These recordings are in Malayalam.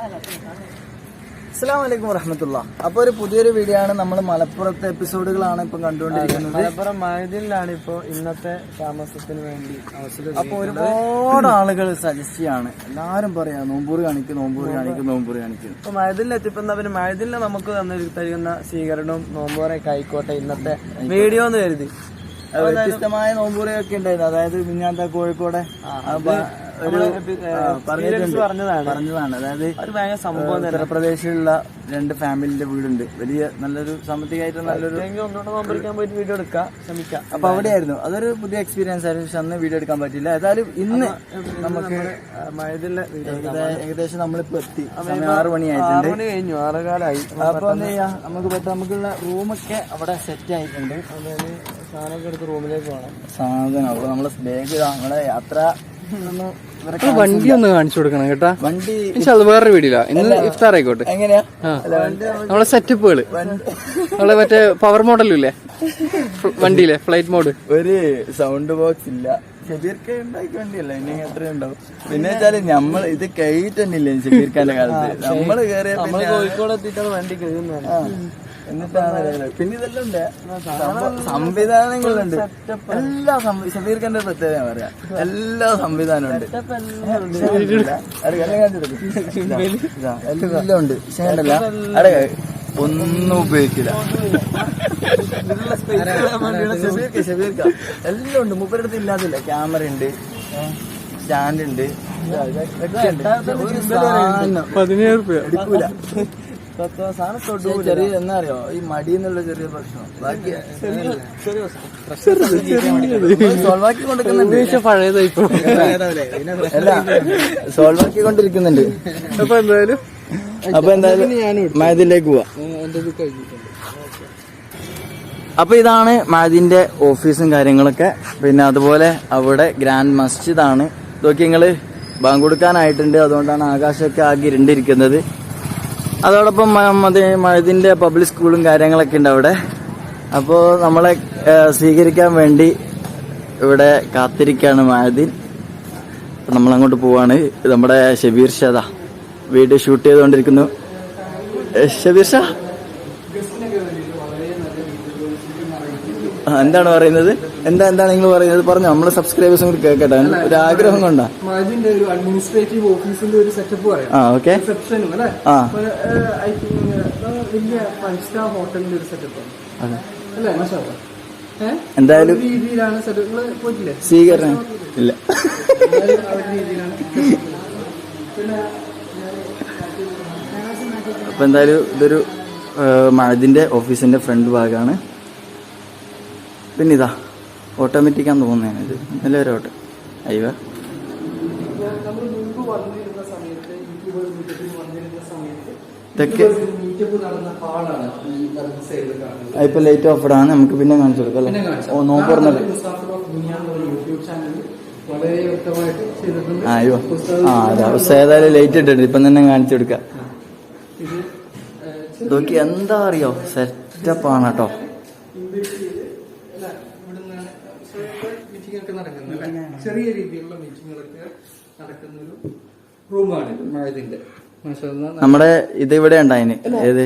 അസ്സാം വലൈക്കും വറഹമത്തുള്ള. അപ്പൊ ഒരു പുതിയൊരു വീഡിയോ ആണ് നമ്മൾ മലപ്പുറത്തെ എപ്പിസോഡുകളാണ് ഇപ്പം കണ്ടുകൊണ്ടിരിക്കുന്നത്. മലപ്പുറം മഴതിലാണ് ഇപ്പോ ഇന്നത്തെ താമസത്തിന് വേണ്ടി അവസരം അപ്പൊ ഒരുപാട് ആളുകൾ സജസ്റ്റ് ചെയ്യാണ്. എല്ലാരും പറയാ നോമ്പൂർ കാണിക്കും നോമ്പൂർ കാണിക്കും നോമ്പൂർ കാണിക്കും. ഇപ്പൊ മഴതിൽ എത്തിപ്പോ പിന്നെ മഴതിൽ നമുക്ക് തന്നെ തരുന്ന സ്വീകരണവും നോമ്പൂറെ ആയിക്കോട്ടെ ഇന്നത്തെ വീഡിയോ എന്ന് കരുതി. വ്യത്യസ്തമായ നോമ്പൂറൊക്കെ ഉണ്ടായിരുന്നു. അതായത് മിഞ്ഞാന്ത കോഴിക്കോടെ പറഞ്ഞതാണ്. അതായത് ഉത്തർപ്രദേശിലുള്ള രണ്ട് ഫാമിലിന്റെ വീടുണ്ട്. വലിയ നല്ലൊരു സാമ്പത്തികമായിട്ട് നല്ലൊരു വീഡിയോ എടുക്കാം. ശ്രമിക്കാം. അപ്പൊ അവിടെയായിരുന്നു. അതൊരു പുതിയ എക്സ്പീരിയൻസ് ആയിരുന്നു. പക്ഷെ അന്ന് വീഡിയോ എടുക്കാൻ പറ്റില്ല ഏതായാലും ഇന്ന് നമുക്ക് ഏകദേശം നമ്മളിപ്പോ എത്തി. ആറ് മണിയായിട്ടുണ്ട്. കഴിഞ്ഞു. ആറുകാലായി. അപ്പൊ എന്താ ചെയ്യാ നമുക്ക് പറ്റും നമുക്കുള്ള റൂമൊക്കെ അവിടെ സെറ്റ് ആയിട്ടുണ്ട്. അതായത് സാധനമൊക്കെ എടുത്ത് റൂമിലേക്ക് പോകണം. സാധനം. അവിടെ നമ്മളെ ബാഗ് നമ്മളെ യാത്ര വണ്ടി ഒന്ന് കാണിച്ചു കൊടുക്കണം കേട്ടാ. വണ്ടി അത് വേറെ വീടില്ല. ഇന്ന് ഇഫ്താർ ആയിക്കോട്ടെ. എങ്ങനെയാ? നമ്മളെ സെറ്റപ്പുകൾ നമ്മളെ മറ്റേ പവർ മോഡലും ഇല്ലേ? വണ്ടിയിലെ ഫ്ലൈറ്റ് മോഡ് ഒരു സൗണ്ട് ബോക്സ് ഇല്ല. ഷബീർക്ക് ഉണ്ടാക്കി വണ്ടിയല്ല? ഇനി എത്ര ഉണ്ടാവും. പിന്നെ വെച്ചാൽ നമ്മൾ ഇത് കയറ്റന്നില്ലേ ഷബീർഖാന്റെ കാലത്ത്? നമ്മൾ കേറിയ നമ്മൾ കോഴിക്കോട് എത്തിയിട്ടാണ് വണ്ടി കഴുകുന്നത് എന്നിട്ടാണ് ഇത്. പിന്നെ ഇതെല്ലാം ഉണ്ട് സംഭവ- സംവിധാനങ്ങളുണ്ട് എല്ലാ സംവി- ഷബീർ ഖാന്റെ പ്രത്യേകത പറയാ എല്ലാ സംവിധാനവും ഉണ്ട് എല്ലാം ഉണ്ട് പക്ഷേ ഉണ്ടല്ല അടേ ഒന്നും ഉപയോഗിക്കില്ല എല്ലാം ഉണ്ട് മുപ്പരടുത്ത് ഇല്ലാതില്ല ക്യാമറ ഉണ്ട് സ്റ്റാൻഡ് ഉണ്ട് പതിനേഴ് രൂപ എടുക്കൂല സാധനം പക്ഷേ ചെറിയ എന്നാ അറിയോ? ഈ മടി എന്നുള്ള ചെറിയ പ്രശ്നം. ബാക്കി സോൾവാക്കി കൊണ്ടിരിക്കുന്നുണ്ട്. പഴയതായി അല്ല സോൾവാക്കി കൊണ്ടിരിക്കുന്നുണ്ട്. അപ്പൊ എന്തായാലും അപ്പൊ എന്തായാലും മയതിലേക്ക് പോവാ. അപ്പൊ ഇതാണ് മാദിന്റെ ഓഫീസും കാര്യങ്ങളൊക്കെ. പിന്നെ അതുപോലെ അവിടെ ഗ്രാൻഡ് മസ്ജിദ് ആണ് ഇതൊക്കെ നിങ്ങൾ ബാങ്ക് കൊടുക്കാനായിട്ടുണ്ട് അതുകൊണ്ടാണ് ആകാശമൊക്കെ ആകെ ഇരുണ്ടിരിക്കുന്നത്. അതോടൊപ്പം മറ്റേ പബ്ലിക് സ്കൂളും കാര്യങ്ങളൊക്കെ ഉണ്ട് അവിടെ. അപ്പോൾ നമ്മളെ സ്വീകരിക്കാൻ വേണ്ടി ഇവിടെ കാത്തിരിക്കുകയാണ് മഹദിൻ നമ്മൾ അങ്ങോട്ട് പോവാണ്. നമ്മുടെ ഷബീർ ഷാദ വീഡിയോ ഷൂട്ട് ചെയ്തുകൊണ്ടിരിക്കുന്നു. ഷബീർ ഷാ? എന്താണ് പറയുന്നത്? എന്താ എന്താണ് നിങ്ങൾ പറയുന്നത്? പറഞ്ഞു നമ്മളെ സബ്സ്ക്രൈബേഴ്സും കൂടി കേൾക്കട്ടെ. ഒരു ആഗ്രഹം കൊണ്ടാ. ഒരു അഡ്മിനിസ്ട്രേറ്റീവ് ഓഫീസിന്റെ ഒരു സെറ്റപ്പ് പറയാം. ആ ഓക്കെ റിസപ്ഷനും അല്ലെ? ആ. ഐ തിങ്ക് വലിയ ഫൈവ് സ്റ്റാർ ഹോട്ടലിന്റെ ഒരു സെറ്റപ്പ്. അല്ലേ എന്തായാലും രീതിയിലാണ് സെറ്റപ്പ് നിങ്ങൾ പോയിട്ടില്ലേ? സ്വീകരണം. ഇല്ല. പിന്നെ അപ്പൊ എന്തായാലും ഇതൊരു മഴതിന്റെ ഓഫീസിന്റെ ഫ്രണ്ട് ഭാഗമാണ് പിന്നെ ഇതാ ഓട്ടോമാറ്റിക്കാന്ന് തോന്നുന്നതാണ് ഇത്. നല്ല ഒരു ഓട്ടോ അയ്യോ. ഇതൊക്കെ ഇപ്പൊ ലൈറ്റ് ഓഫ് ആണ് നമുക്ക് പിന്നെ കാണിച്ചു കൊടുക്കാം അല്ലേ? ഓ ചെയ്തിട്ടുണ്ട്. ആ അയ്യോ. ആ അതാ. ഏതായാലും ലൈറ്റ് ഇട്ടിട്ടുണ്ട്. ഇപ്പൊ തന്നെ കാണിച്ചു കൊടുക്കാം. നോക്കി എന്താ അറിയോ? സെറ്റപ്പ് ആണ് കേട്ടോ invite ചെയ്ത് അല്ല, ഇവിടുന്ന് മീറ്റിംഗ് ഒക്കെ നടക്കുന്നത് അല്ലേ? ചെറിയ രീതിയിലുള്ള മീറ്റിങ്ങുകളൊക്കെ നടക്കുന്ന ഒരു റൂമാണ് ഇതിന്റെ നമ്മുടെ ഇത് ഇവിടെ ഉണ്ടായിന്. ഏത്?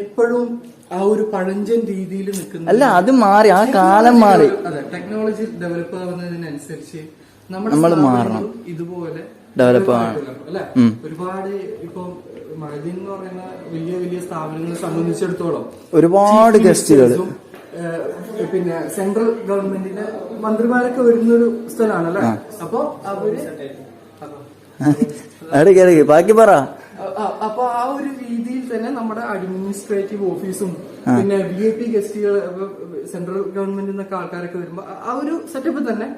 എപ്പോഴും ആ ഒരു പഴഞ്ചൻ രീതിയിൽ നിൽക്കുന്ന അല്ല അത് മാറി ആ കാലം മാറി. അതെ ടെക്നോളജി ഡെവലപ്പ് ആവുന്നതിനനുസരിച്ച് നമ്മൾ മാറണം. ഇതുപോലെ develop ആവണം. ഒരുപാട് ഇപ്പം മഴ എന്ന് പറയുന്ന വലിയ വലിയ സ്ഥാപനങ്ങളെ സംബന്ധിച്ചിടത്തോളം ഒരുപാട് ഗസ്റ്റുകൾ പിന്നെ സെൻട്രൽ ഗവൺമെന്റിന്റെ മന്ത്രിമാരൊക്കെ വരുന്നൊരു സ്ഥലമാണല്ലേ? അപ്പൊ അവർ ഇടയ്ക്ക് ഇടയ്ക്ക് ബാക്കി പറ. അപ്പൊ ആ ഒരു രീതിയിൽ തന്നെ നമ്മുടെ അഡ്മിനിസ്ട്രേറ്റീവ് ഓഫീസും പിന്നെ വി ഐ പി ഗസ്റ്റുകൾ സെൻട്രൽ ഗവൺമെന്റിൽ നിന്നൊക്കെ ആൾക്കാരൊക്കെ വരുമ്പോ ആ- ഒരു സെറ്റപ്പ് തന്നെ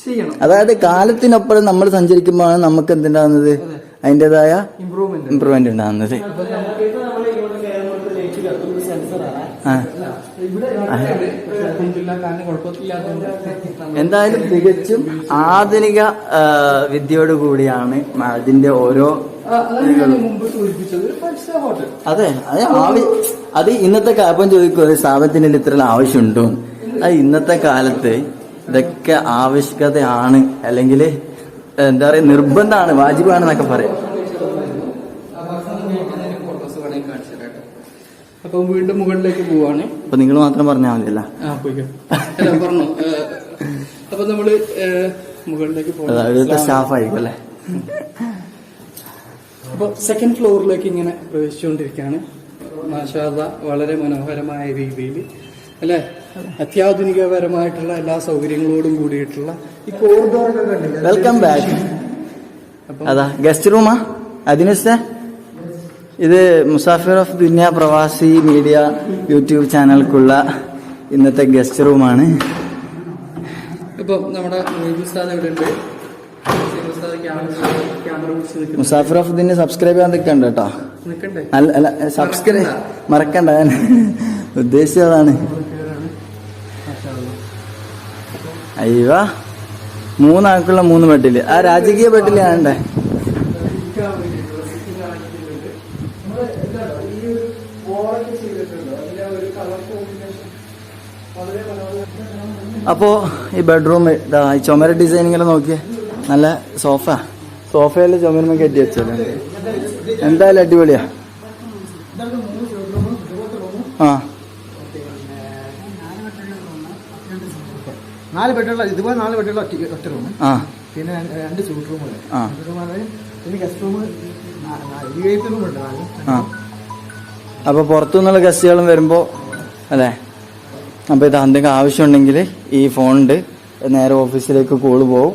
ചെയ്യണം. അതായത് കാലത്തിനൊപ്പം നമ്മൾ സഞ്ചരിക്കുമ്പോൾ നമുക്ക് എന്തുണ്ടാകുന്നത്? അതിന്റെതായ ഇമ്പ്രൂവ്മെന്റ് ഇമ്പ്രൂവ്മെന്റ് ഉണ്ടാകുന്നത്. ആ. എന്തായാലും തികച്ചും ആധുനിക വിദ്യയോട് കൂടിയാണ് അതിന്റെ ഓരോ അതെ അതെ അത് ഇന്നത്തെ കാലം അപ്പം ചോദിക്കും ഒരു സ്ഥാപനത്തിന് ഇത്ര ആവശ്യമുണ്ടോ? അത് ഇന്നത്തെ കാലത്ത് ഇതൊക്കെ ആവശ്യകതയാണ് അല്ലെങ്കിൽ എന്താ പറയാ നിർബന്ധമാണ് വാജിബാണെന്നൊക്കെ പറയാം ഫോട്ടോസ് വേണമെങ്കിൽ കാണിച്ചു തരാം കേട്ടോ അപ്പൊ വീണ്ടും മുകളിലേക്ക് പോവാണ്. അപ്പൊ നിങ്ങൾ മാത്രം പറഞ്ഞാൽ മതിയല്ല. ആ പോയിക്കോ. അല്ല പറഞ്ഞു. അപ്പൊ നമ്മൾ മുകളിലേക്ക് പോകണം സ്റ്റാഫ് ആയിരിക്കും അല്ലേ? അപ്പൊ സെക്കൻഡ് ഫ്ലോറിലേക്ക് ഇങ്ങനെ പ്രവേശിച്ചുകൊണ്ടിരിക്കുകയാണ്. മാഷാദ വളരെ മനോഹരമായ രീതിയിൽ അല്ലെ? അത്യാധുനികപരമായിട്ടുള്ള എല്ലാ സൗകര്യങ്ങളോടും കൂടിയിട്ടുള്ള ഈ കോറിഡോറൊക്കെ വെൽക്കം ബാക്ക് അതാ ഗസ്റ്റ് റൂമാ അതിനുസേ ഇത് മുസാഫിർ ഓഫ് ദുനിയ പ്രവാസി മീഡിയ യൂട്യൂബ് ചാനൽക്കുള്ള ഇന്നത്തെ ഗസ്റ്റ് റൂമാണ്. ഇപ്പൊ നമ്മുടെ മുസാഫിർ ഓഫ് ദുനിയ സബ്സ്ക്രൈബ് ചെയ്യാൻ നിൽക്കണ്ട കേട്ടോ. അല്ല അല്ല സബ്സ്ക്രൈബ് മറക്കണ്ട. ഞാൻ ഉദ്ദേശിച്ചതാണ്. അയ്യോ മൂന്നാൾക്കുള്ള മൂന്ന് ബെഡിൽ. ആ രാജകീയ ബെഡിൽ അപ്പോ ഈ ബെഡ്റൂം ഇതാ ഈ ചുമര ഡിസൈനിങ്ങനെ നോക്കിയേ. നല്ല സോഫ സോഫയിൽ ചുമരുമ കെട്ടി വെച്ചല്ലേ എന്തായാലും അടിപൊളിയാ. ആ. നാല് ബെഡുള്ള ഇതുപോലെ നാല് ബെഡുള്ള ഒറ്റ റൂം ആ. പിന്നെ രണ്ട് സൂട്ട് റൂമുകൾ പിന്നെ ഗസ്റ്റ് റൂം അപ്പൊ പുറത്തുനിന്നുള്ള ഗസ്റ്റുകളും വരുമ്പോ അല്ലേ? അപ്പോൾ ഇത് എന്തെങ്കിലും ആവശ്യമുണ്ടെങ്കിൽ ഈ ഫോണുണ്ട്. നേരെ ഓഫീസിലേക്ക് കോൾ പോവും.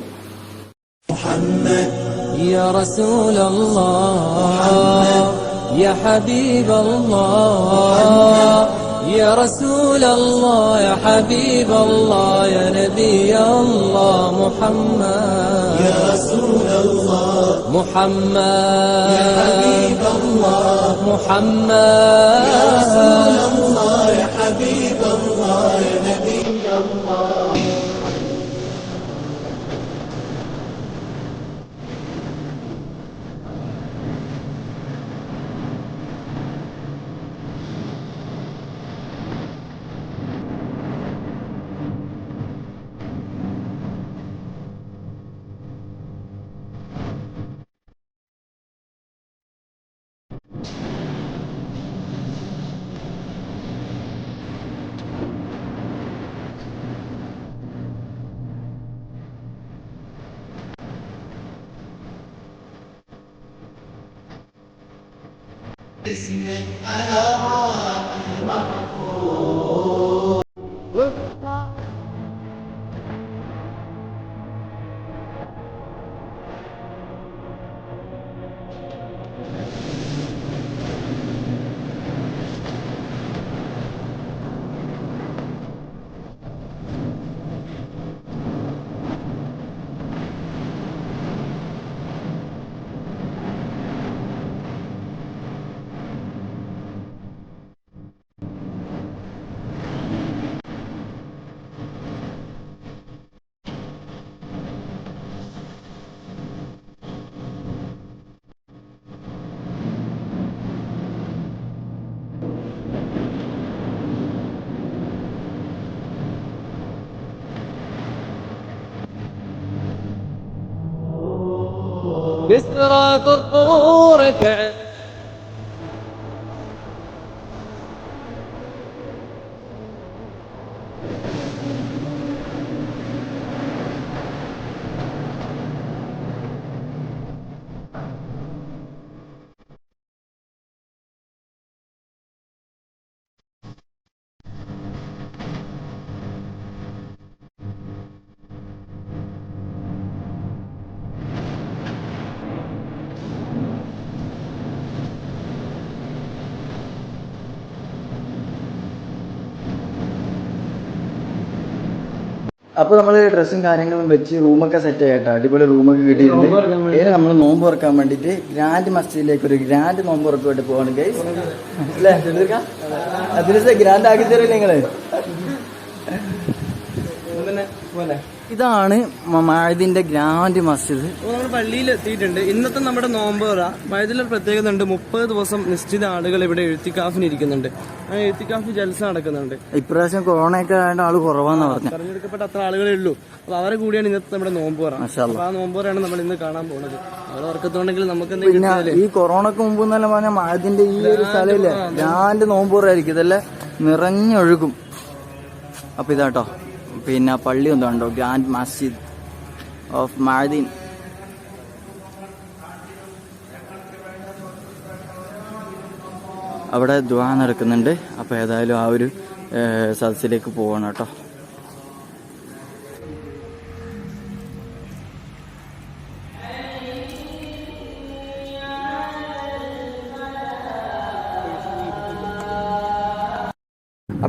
മുഹമ്മദ് മുഹമ്മദ് الله باسمك أنا مرفوع قبورك അപ്പൊ നമ്മൾ ഡ്രസ്സും കാര്യങ്ങളും വെച്ച് റൂമൊക്കെ സെറ്റ് ആയിട്ടാ അടിപൊളി റൂമൊക്കെ കിട്ടിയിട്ടുണ്ട്. ഇനി നമ്മൾ നോമ്പ് തുറക്കാൻ വേണ്ടിട്ട് ഗ്രാൻഡ് മസ്ജിദിലേക്ക് ഒരു ഗ്രാൻഡ് നോമ്പ് തുറക്കുമായിട്ട് പോവാണ് ഗൈസ് അല്ലേ? ഗ്രാൻഡ് ആക്കി തരും നിങ്ങൾ? പോലെ. ഇതാണ് മഴദിന്റെ ഗ്രാൻഡ് മസ്ജിദ്. നമ്മൾ പള്ളിയിൽ എത്തിയിട്ടുണ്ട്. ഇന്നത്തെ നമ്മുടെ നോമ്പോറ മഴതിലൊരു പ്രത്യേകത ഉണ്ട്. മുപ്പത് ദിവസം നിശ്ചിത ആളുകൾ ഇവിടെ എഴുത്തിക്കാഫിന് ഇരിക്കുന്നുണ്ട്. ആ എഴുത്തിക്കാഫ് ജൽസ നടക്കുന്നുണ്ട്. ഇപ്രാവശ്യം കൊറോണയൊക്കെ ആയതുകൊണ്ട് ആൾ കുറവാന്ന് പറഞ്ഞു. തെരഞ്ഞെടുക്കപ്പെട്ട അത്ര ആളുകളേ ഉള്ളൂ. അപ്പൊ അവരെ കൂടിയാണ് ഇന്നത്തെ നമ്മുടെ നോമ്പോറ. അപ്പോൾ ആ നോമ്പോറാണ് നമ്മൾ ഇന്ന് കാണാൻ പോകുന്നത്. അവർ ഉറക്കത്തുണ്ടെങ്കിൽ നമുക്ക് എന്തെങ്കിലും ഈ കൊറോണക്ക് മുമ്പ് എന്നല്ല പറഞ്ഞാൽ മഴദിന്റെ ഈ ഒരു സ്ഥലമില്ലേ? ഗ്രാൻഡ് നോമ്പൂറായിരിക്കും ഇതല്ലേ നിറഞ്ഞൊഴുകും. അപ്പൊ ഇതാട്ടോ. പിന്നെ പള്ളി ഒന്നും ഉണ്ടോ ഗ്രാൻഡ് മസ്ജിദ് ഓഫ് മാദീൻ അവിടെ ദ്വാ നടക്കുന്നുണ്ട്. അപ്പോൾ ഏതായാലും ആ ഒരു സദസ്സിലേക്ക് പോകണം കേട്ടോ.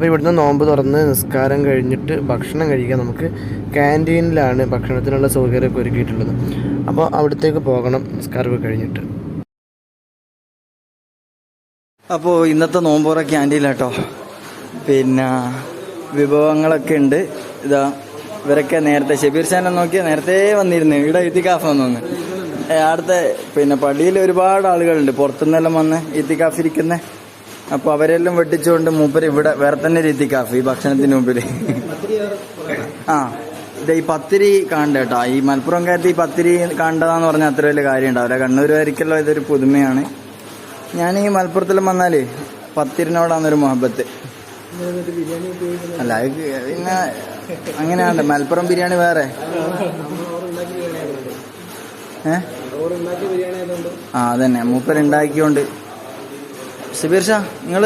അപ്പോൾ ഇവിടുന്ന് നോമ്പ് തുറന്ന് നിസ്കാരം കഴിഞ്ഞിട്ട് ഭക്ഷണം കഴിക്കാൻ നമുക്ക് ക്യാന്റീനിലാണ് ഭക്ഷണത്തിനുള്ള സൗകര്യമൊക്കെ ഒരുക്കിയിട്ടുള്ളത്. അപ്പോൾ അവിടത്തേക്ക് പോകണം നിസ്കാരമൊക്കെ കഴിഞ്ഞിട്ട്. അപ്പോൾ ഇന്നത്തെ നോമ്പോറ ക്യാന്റീനിലാട്ടോ. പിന്നെ വിഭവങ്ങളൊക്കെ ഉണ്ട്. ഇതാ ഇവരൊക്കെ നേരത്തെ ഷബീർ ഷാനെ നോക്കിയാൽ നേരത്തെ വന്നിരുന്നു. ഇവിടെ ഇത്തിക്കാഫ് വന്നു അടുത്ത പിന്നെ പള്ളിയിൽ ഒരുപാട് ആളുകളുണ്ട്. പുറത്തുനിന്നെല്ലാം വന്ന് ഇത്തിക്കാഫ് ഇരിക്കുന്ന. അപ്പോൾ അവരെല്ലാം വെട്ടിച്ചുകൊണ്ട് മൂപ്പര് ഇവിടെ വേറെ തന്നെ രീതി കാഫി ഭക്ഷണത്തിന് മുമ്പിൽ ആ ഇതാ ഈ പത്തിരി കാണണ്ട കേട്ടോ ഈ കാര്യത്തിൽ ഈ പത്തിരി കാണ്ടതാന്ന് പറഞ്ഞാൽ അത്ര വലിയ കാര്യം ഉണ്ടാവില്ല കണ്ണൂരുകാർക്കല്ലോ ഇതൊരു പുതുമയാണ്. ഞാൻ ഈ മലപ്പുറത്തിലും വന്നാൽ പത്തിരിനോടാന്നൊരു മുഹബത്ത്. അല്ല പിന്നെ അങ്ങനെയാണ് മലപ്പുറം ബിരിയാണി വേറെ. ഏ? ആ അതന്നെ. മൂപ്പർ ഉണ്ടാക്കിയോണ്ട് ഷബീർ ഷാ നിങ്ങൾ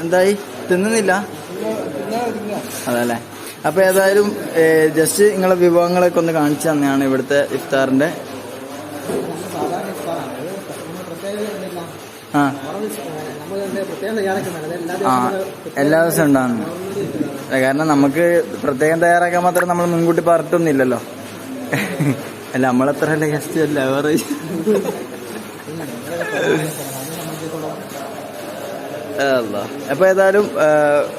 എന്തായി? തിന്നുന്നില്ല? അതല്ലേ? അപ്പൊ ഏതായാലും ജസ്റ്റ് നിങ്ങളെ വിഭവങ്ങളൊക്കെ ഒന്ന് കാണിച്ചു തന്നെയാണ് ഇവിടുത്തെ ഇഫ്താറിന്റെ. ആ. ആ എല്ലാ ദിവസവും ഉണ്ടാകുന്നു കാരണം നമുക്ക് പ്രത്യേകം തയ്യാറാക്കാൻ മാത്രം നമ്മൾ മുൻകൂട്ടി പറഞ്ഞിട്ടൊന്നുമില്ലല്ലോ അല്ല നമ്മളത്ര അല്ല ഗസ്റ്റ് അല്ല? വേറെ അല്ലാ. അപ്പൊ ഏതായാലും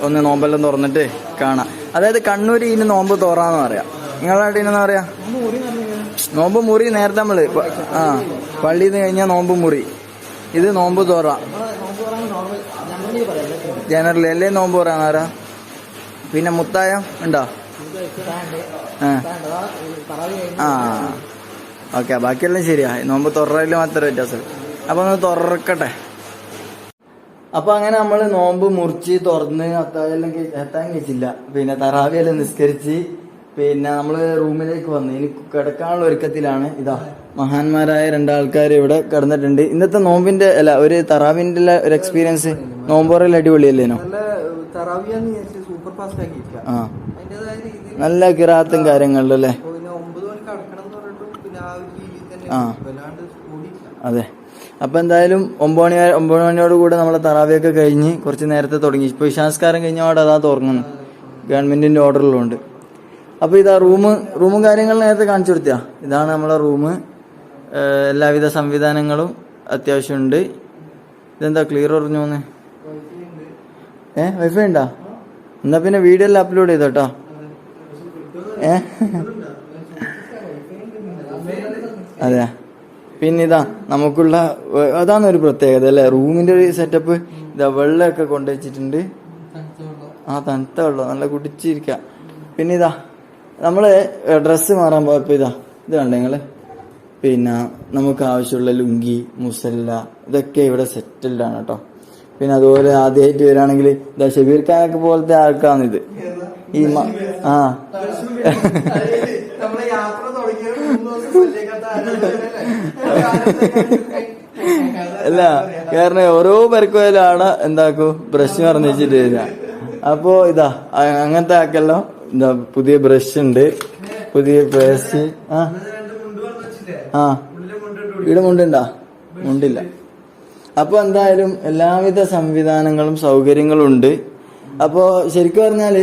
ഒന്ന് നോമ്പെല്ലാം തുറന്നിട്ട് കാണാം. അതായത് കണ്ണൂർ ഇനി നോമ്പ് തോറാന്ന് പറയാം. നിങ്ങളുടെ നാട്ടിൽ എന്നാ പറയാ? നോമ്പ് മുറി നേരത്തെ നമ്മൾ ആ പള്ളിയിൽ നിന്ന് കഴിഞ്ഞാൽ നോമ്പ് മുറി. ഇത് നോമ്പ് തോറ. ജനറൽ അല്ലേ നോമ്പ് തോറാന്ന് പറയാ പിന്നെ മുത്തായം ഉണ്ടോ? ആ. ഓക്കെ ബാക്കിയെല്ലാം ശരിയാ. നോമ്പ് തുറയിൽ മാത്രമേ വ്യത്യാസം. അപ്പൊ ഒന്ന് തുറക്കട്ടെ. അപ്പൊ അങ്ങനെ നമ്മൾ നോമ്പ് മുറിച്ച് തുറന്ന് അത്താഴെല്ലാം എത്താൻ കഴിച്ചില്ല. പിന്നെ തറാവിയെല്ലാം നിസ്കരിച്ച് പിന്നെ നമ്മൾ റൂമിലേക്ക് വന്നു. ഇനി കിടക്കാനുള്ള ഒരുക്കത്തിലാണ് ഇതാ. മഹാന്മാരായ രണ്ടാൾക്കാർ ഇവിടെ കിടന്നിട്ടുണ്ട്. ഇന്നത്തെ നോമ്പിന്റെ അല്ല ഒരു തറാവിന്റെ ഒരു എക്സ്പീരിയൻസ് നോമ്പോറയിൽ അടിപൊളിയല്ലേനോ ആ. നല്ല കിറാത്തും കാര്യങ്ങളിലും അല്ലേ പിന്നെ ഒമ്പത് മണിക്ക് അടക്കണം പിന്നെ ആ അതെ. അപ്പൊ എന്തായാലും ഒമ്പത് മണി ഒമ്പത് മണിയോട് കൂടെ നമ്മളെ തറാവിയൊക്കെ കഴിഞ്ഞ് കുറച്ച് നേരത്തെ തുടങ്ങി. ഇപ്പൊ വിശ്വാസകാരം കഴിഞ്ഞ അവിടെ അതാ തുറങ്ങുന്നു. ഗവൺമെന്റിന്റെ ഓർഡറിലുണ്ട് അപ്പൊ ഇതാ റൂം റൂമും കാര്യങ്ങൾ നേരത്തെ കാണിച്ചു കൊടുത്തിയാ? ഇതാണ് നമ്മളെ റൂം എല്ലാവിധ സംവിധാനങ്ങളും അത്യാവശ്യമുണ്ട്. ഇതെന്താ ക്ലിയർ പറഞ്ഞു പോന്നെ? ഏ വൈഫൈ ഉണ്ടാ? എന്നാ പിന്നെ വീഡിയോ എല്ലാം അപ്ലോഡ് ചെയ്തോട്ടോ ഏ? അതെ പിന്നെ ഇതാ നമുക്കുള്ള അതാണ് ഒരു പ്രത്യേകത അല്ലെ? റൂമിന്റെ ഒരു സെറ്റപ്പ് ഇതാ വെള്ളമൊക്കെ കൊണ്ടുവച്ചിട്ടുണ്ട്. ആ തണുത്ത വെള്ളം നല്ല കുടിച്ചിരിക്ക. പിന്നെ ഇതാ നമ്മൾ ഡ്രസ്സ് മാറാൻ പോയപ്പോ ഇതാ ഇത് കണ്ടേ നിങ്ങൾ? പിന്നെ നമുക്ക് ആവശ്യമുള്ള ലുങ്കി മുസല്ല ഇതൊക്കെ ഇവിടെ സെറ്റിൽഡ് ആണ് കേട്ടോ പിന്നെ അതുപോലെ ആദ്യമായിട്ട് വരാണെങ്കിൽ ഇതാ ഷബീർ ഖാനൊക്കെ പോലത്തെ ആൾക്കാണിത് ഈ മ- ആ. അല്ല കാരണം ഓരോ ആടെ എന്താക്കൂ? ബ്രഷ് പറഞ്ഞിട്ട് വരിക. അപ്പോ ഇതാ അങ്ങനത്തെ ആക്കല്ലോ. എന്താ പുതിയ ബ്രഷ് ഉണ്ട്. പുതിയ പേസ്റ്റ് ആ. ആ. ഇവിടെ മുണ്ടുണ്ടാ? മുണ്ടില്ല. അപ്പൊ എന്തായാലും എല്ലാവിധ സംവിധാനങ്ങളും സൗകര്യങ്ങളും ഉണ്ട് അപ്പോ ശരിക്കും പറഞ്ഞാൽ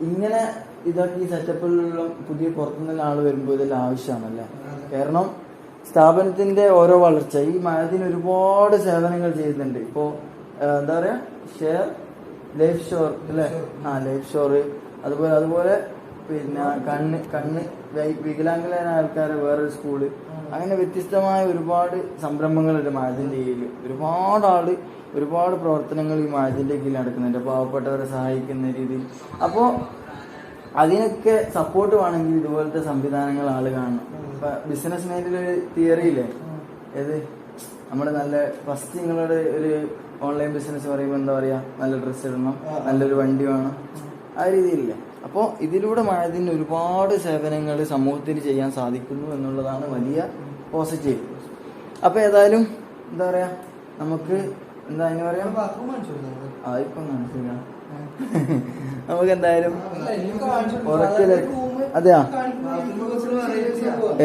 ഇങ്ങനെ ഇതൊക്കെ ഈ സെറ്റപ്പിലുള്ള പുതിയ പുറത്തുനിന്നുള്ള ആൾ വരുമ്പോൾ ഇതെല്ലാം ആവശ്യമാണല്ലേ. കാരണം സ്ഥാപനത്തിന്റെ ഓരോ വളർച്ച ഈ മഴത്തിന് ഒരുപാട് സേവനങ്ങൾ ചെയ്യുന്നുണ്ട്. ഇപ്പോ എന്താ പറയാ? ഷെയർ ലൈഫ് ഷോർ അല്ലേ? ആ ലൈഫ് ഷോർ അതുപോലെ അതുപോലെ പിന്നെ കണ്ണ് കണ്ണ് വൈ- വികലാംഗരായ ആൾക്കാരെ വേറൊരു സ്കൂൾ. അങ്ങനെ വ്യത്യസ്തമായ ഒരുപാട് സംരംഭങ്ങൾ സംരംഭങ്ങളുണ്ട് മായതിന്റെ കീഴിൽ. ഒരുപാട് ആൾ ഒരുപാട് പ്രവർത്തനങ്ങൾ ഈ മായതിന്റെ കീഴിൽ നടക്കുന്നുണ്ട്. പാവപ്പെട്ടവരെ സഹായിക്കുന്ന രീതിയിൽ. അപ്പോൾ അതിനൊക്കെ സപ്പോർട്ട് വേണമെങ്കിൽ ഇതുപോലത്തെ സംവിധാനങ്ങൾ ആൾ കാണണം. ഇപ്പൊ ബിസിനസ് മൈൻഡിൽ ഒരു തിയറി ഇല്ലേ? ഏത്? നമ്മുടെ നല്ല ഫസ്റ്റ് നിങ്ങളുടെ ഒരു ഓൺലൈൻ ബിസിനസ് പറയുമ്പോൾ എന്താ പറയാ? നല്ല ഡ്രസ് ഇടണം നല്ലൊരു വണ്ടി വേണം. ആ രീതിയിലല്ലേ. അപ്പോൾ ഇതിലൂടെ മഴതിന് ഒരുപാട് സേവനങ്ങൾ സമൂഹത്തിന് ചെയ്യാൻ സാധിക്കുന്നു എന്നുള്ളതാണ് വലിയ പോസിറ്റീവ് അപ്പോൾ ഏതായാലും എന്താ പറയാ? നമുക്ക് എന്താ അതിന് പറയാ? ആ ഇപ്പൊ കാണിച്ചില്ല നമുക്ക് എന്തായാലും ഉറക്കിൽ അതെയാ?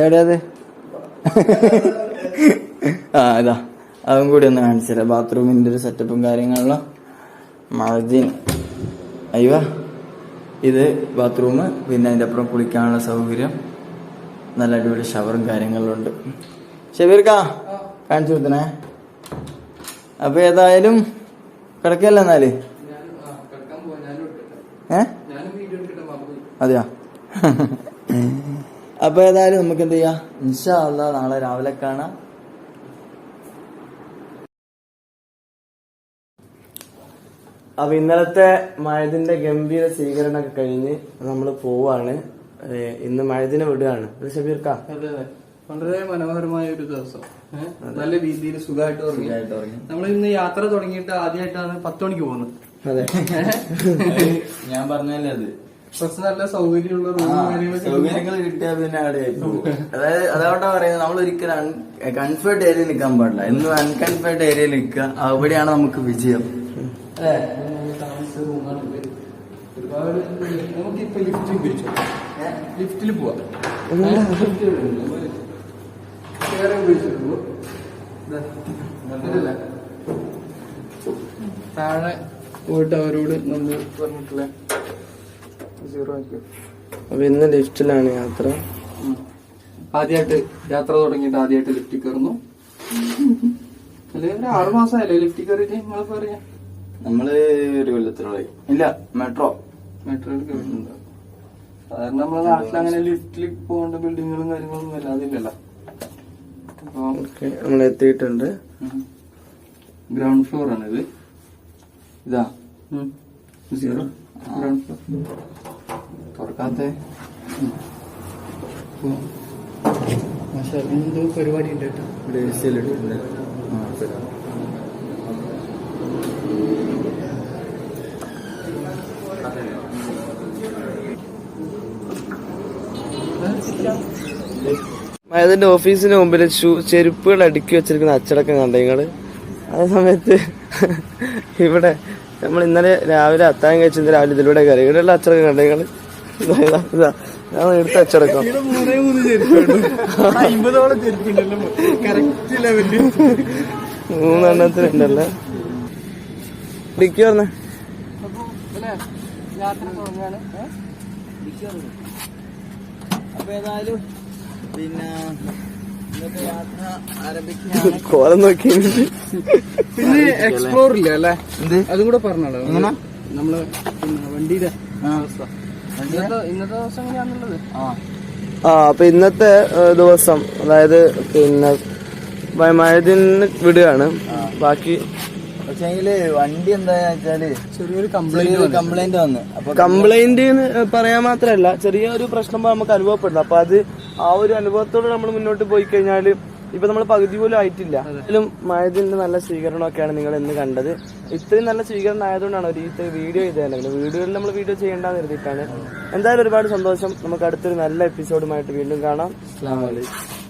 അതെ ആ അതാ അതും കൂടി ഒന്ന് കാണിച്ചുതരാം ബാത്റൂമിന്റെ ഒരു സെറ്റപ്പും കാര്യങ്ങളിലും മഴദീൻ അയ്യോ ഇത് ബാത്റൂം പിന്നെ അതിന്റെ അപ്പുറം കുളിക്കാനുള്ള സൗകര്യം. നല്ല അടിപൊളി ഷവറും കാര്യങ്ങളും ഉണ്ട്. ഷബീർക്കാ കാണിച്ചു കൊടുത്തണേ. അപ്പൊ ഏതായാലും കിടക്കല്ല എന്നാൽ? ഏ? അതെയാ? അപ്പൊ ഏതായാലും നമുക്ക് എന്ത് ചെയ്യാം? ഇൻഷാ അല്ലാ നാളെ രാവിലെ കാണാം. അപ്പൊ ഇന്നലത്തെ മഴതിന്റെ ഗംഭീര സ്വീകരണമൊക്കെ കഴിഞ്ഞ് നമ്മൾ പോവാണ്. ഇന്ന് മഴതിനെ വിടുകയാണ്. ഷബീർക്ക? വളരെ മനോഹരമായ ഒരു ദിവസം. നല്ല രീതിയിൽ സുഖമായിട്ട് തുടങ്ങി നമ്മൾ ഇന്ന് യാത്ര തുടങ്ങിയിട്ട് ആദ്യമായിട്ടാണ് പത്ത് മണിക്ക് പോകുന്നത്. അതെ. ഞാൻ പറഞ്ഞല്ലേ അത്. കുറച്ച് നല്ല സൗകര്യമുള്ള സൗകര്യങ്ങൾ കിട്ടിയാൽ പിന്നെ അവിടെ അതായത് അതുകൊണ്ടാ പറയുന്നത് നമ്മൾ ഒരിക്കലും കംഫർട്ട് ഏരിയയിൽ നിൽക്കാൻ പാടില്ല. എന്ന് അൺകംഫർട്ട് ഏരിയയിൽ നിൽക്കുക. അവിടെയാണ് നമുക്ക് വിജയം. അല്ലേ. ഒരുപാട് ലിഫ്റ്റിൽ പോവാം. ഇതല്ലേ? താഴെ പോയിട്ട് അവരോട് നമ്മൾ പറഞ്ഞിട്ടില്ലേ? സീറോ ആക്കി. അപ്പൊ ഇന്ന് ലിഫ്റ്റിലാണ് യാത്ര. ആദ്യമായിട്ട് യാത്ര തുടങ്ങിയിട്ട് ആദ്യമായിട്ട് ലിഫ്റ്റിൽ കയറുന്നു. അല്ലെങ്കിൽ ആറു മാസമായല്ലേ ലിഫ്റ്റിൽ കയറിയിട്ട് നിങ്ങൾ പറയാ നമ്മൾ ഒരു കൊല്ലത്തിലുള്ള ഇല്ല മെട്രോ. മെട്രോയിൽ കയറുന്നുണ്ട് സാധാരണ നമ്മളെ നാട്ടിൽ അങ്ങനെ ലിഫ്റ്റിൽ പോകേണ്ട ബിൽഡിങ്ങുകളും കാര്യങ്ങളൊന്നും വല്ലാതെ ഇല്ലല്ലോ അപ്പൊ നമ്മൾ എത്തിയിട്ടുണ്ട് ഗ്രൗണ്ട് ഫ്ലോർ ആണ് ഇത് ഇതാ. സീറോ തുറക്കാത്ത. എന്തോ പരിപാടി ഉണ്ട് കേട്ടോ. ഇട്ടിട്ടുണ്ട്. മഴദിന്റെ ഓഫീസിന് മുമ്പിൽ ഷൂ ചെരുപ്പുകൾ അടുക്കി വെച്ചിരിക്കുന്ന അച്ചടക്കം കണ്ട നിങ്ങൾ? ആ സമയത്ത് ഇവിടെ നമ്മൾ ഇന്നലെ രാവിലെ അത്താഴം കഴിച്ചിരുന്ന രാവിലെ ഇതിലൂടെ കയറി. ഇവിടെയുള്ള അച്ചടക്കം കണ്ടേ. ഞാൻ എടുത്ത അച്ചടക്കം. മൂന്നേ മൂന്ന് ചെരുപ്പുണ്ട്. അമ്പതോളം ചെരുപ്പുണ്ടല്ലോ. കറക്റ്റ് ലെവലിൽ മൂന്നെണ്ണത്തിനുണ്ടല്ലേ ഡിക്കി പറഞ്ഞേ അപ്പൊ ഏതായാലും പിന്നെ കോലം നോക്കി. പിന്നെ എക്സ്പ്ലോർ ഇല്ല അല്ലേ? എന്ത്? അതും കൂടെ പറഞ്ഞോളൂ എങ്ങനെ? നമ്മൾ പിന്നെ വണ്ടിയുടെ ആ. ഇന്നത്തെ ഇന്നത്തെ ദിവസം എങ്ങനെയാണുള്ളത് ആ. അപ്പൊ ഇന്നത്തെ ദിവസം അതായത് പിന്നെ മഴദിന് വിടുകയാണ്. ബാക്കി വണ്ടി എന്താ വെച്ചാൽ ചെറിയൊരു കംപ്ലൈന്റ് കംപ്ലൈന്റ് വന്ന്. കംപ്ലൈന്റ് പറയാൻ മാത്രല്ല ചെറിയ ഒരു പ്രശ്നം നമുക്ക് അനുഭവപ്പെടുന്നു. അപ്പൊ അത് ആ ഒരു അനുഭവത്തോടെ നമ്മൾ മുന്നോട്ട് പോയി കഴിഞ്ഞാൽ ഇപ്പൊ നമ്മൾ പകുതി പോലും ആയിട്ടില്ല. അതിലും മഴതിന്റെ നല്ല സ്വീകരണമൊക്കെയാണ് നിങ്ങൾ ഇന്ന് കണ്ടത്. ഇത്രയും നല്ല സ്വീകരണം ആയതുകൊണ്ടാണ് ഒരു ഈ വീഡിയോ ചെയ്ത് തന്നെ. വീഡിയോയിൽ നമ്മൾ വീഡിയോ ചെയ്യേണ്ടെന്ന് കരുതിയിട്ടാണ്. എന്തായാലും ഒരുപാട് സന്തോഷം. നമുക്ക് അടുത്തൊരു നല്ല എപ്പിസോഡുമായിട്ട് വീണ്ടും കാണാം. അസ്സാം വലൈക്കും